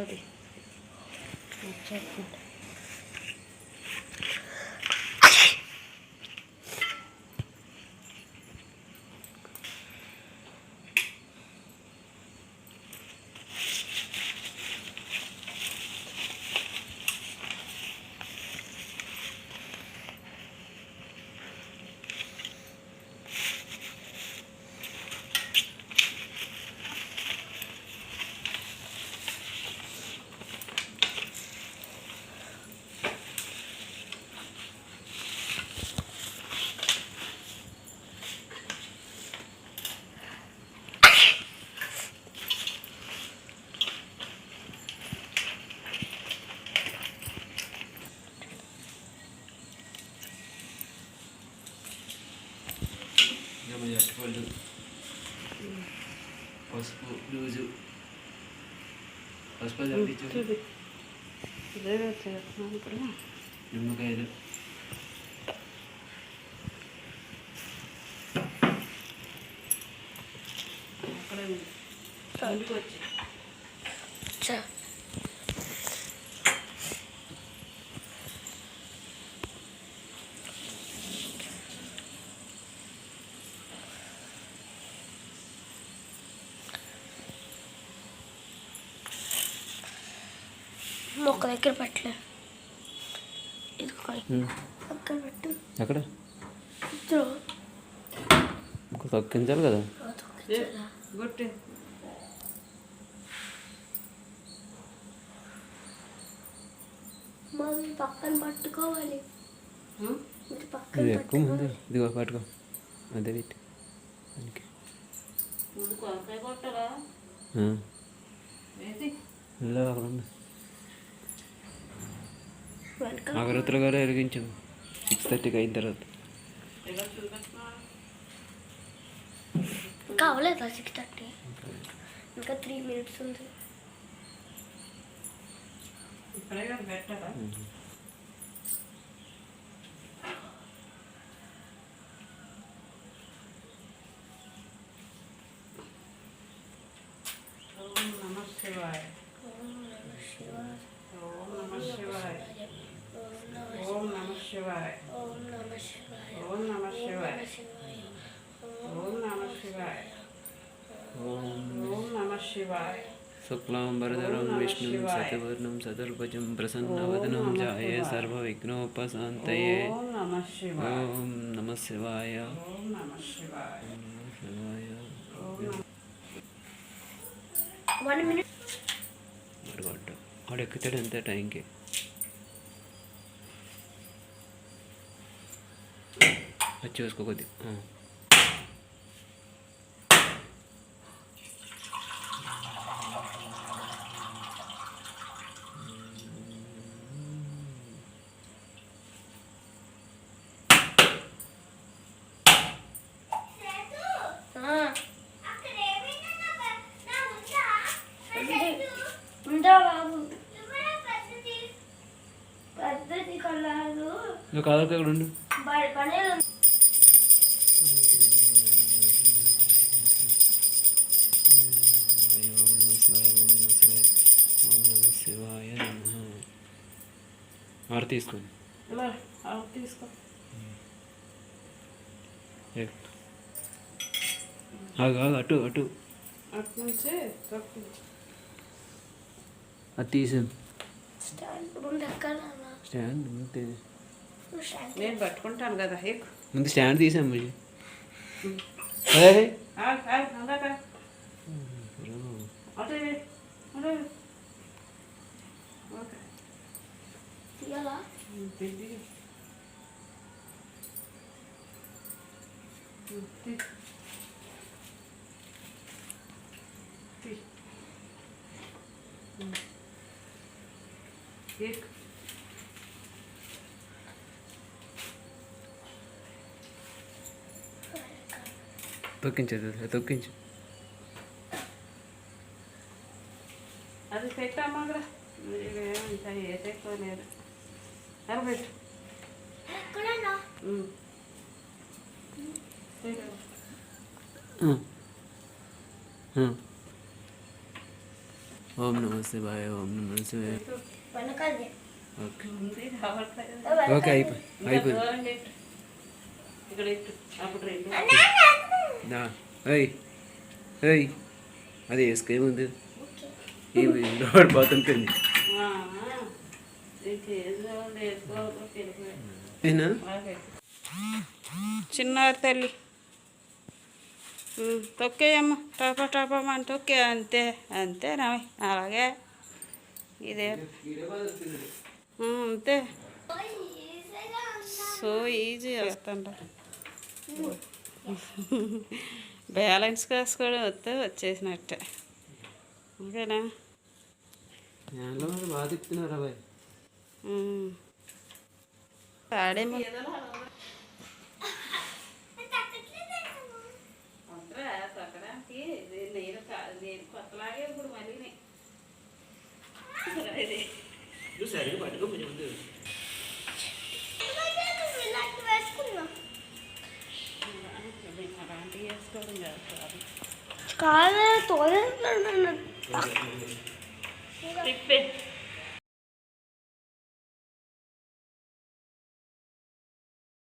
అది వచ్చేస్తుంది లూజు పసుపు తప్పించు చూపి ఇదే చేస్తున్నాను ఇప్పుడు నిమ్మకాయలు అక్కడే దగ్గర పెట్టలే. ఇది అక్కడ పెట్టు. ఎక్కడ? తొక్కించాలి కదా. గుట్టి మమ్మీ పక్కన పట్టుకోవాలి. ఇది ఎక్కువ ముందు. పట్టుకోవాలి ఇదిగో పట్టుకో. అదే దానికి ముందు కొలకాయ ఇలా అక్కడ ఉంది అగరత్తులు గారు వెలిగించు సిక్స్ థర్టీకి అయిన తర్వాత. అవ్వలేదా సిక్స్ థర్టీ ఇంకా త్రీ మినిట్స్ ఉంది. ఇప్పుడే కానీ పెట్టాలా ఓం నమ శివాయ ఓం నమ శివాయ ఓం నమ శివాయ ఓం నమ శివాయ ఓం నమ శివాయ ఓం నమ శివాయ ఓం నమ శివాయ శుక్లాంబరధరం విష్ణుం శతవర్ణం చతుర్భుజం ప్రసన్నవదనం ధ్యాయే సర్వవిఘ్నోపశాంతయే ఓం నమ శివాయ ఓం నమ శివాయ ఓం నమ శివాయ నమ శివాయ వన్ మినిట్ అడగడ్డ వాడు ఎక్కుతాడు అంతే టైంకి వచ్చి చూసుకో కొద్ది నువ్వు కాదు ఇక్కడ ఉండు? శివాయ నమ. ఆరు తీసుకోండి. తీసుకో. ఆగు అటు అటు. అది తీసాను స్టాండ్ ముందు ఎక్కడ స్టాండ్ ముందు స్టాండ్ నేను పట్టుకుంటాను కదా ముందు స్టాండ్ తీసాం మళ్ళీ అదే ఆగు, ఆగు, అలాగా. అటు ఇవి, అటు ఇవి. ఓకే एक తిరిగి. తొక్కించదు తొక్కించు అది పెట్టామా అక్కడ ఏమంటా ఏ ఎక్కువ ఆ. ఓం నమ శివాయ ఓం నమ శివాయ. వెనకాలది ఓకే. అయిపోయి అయిపోయింది. అది వేసుకేముంది ఇవి పడుతుంటుంది చిన్నారు తల్లి తొక్కేయమ్మ టాపా టాపమ్మ అని తొక్కే అంతే అంతేనా అలాగే ఇదే అంతే సో ఈజీ చేస్తుంటారు బ్యాలెన్స్ కాసుకోవడం వస్తే వచ్చేసినట్టే ఓకేనా బాగా. ఆడేమో కాదు తోలేస్తున్నాడు. తిప్పే.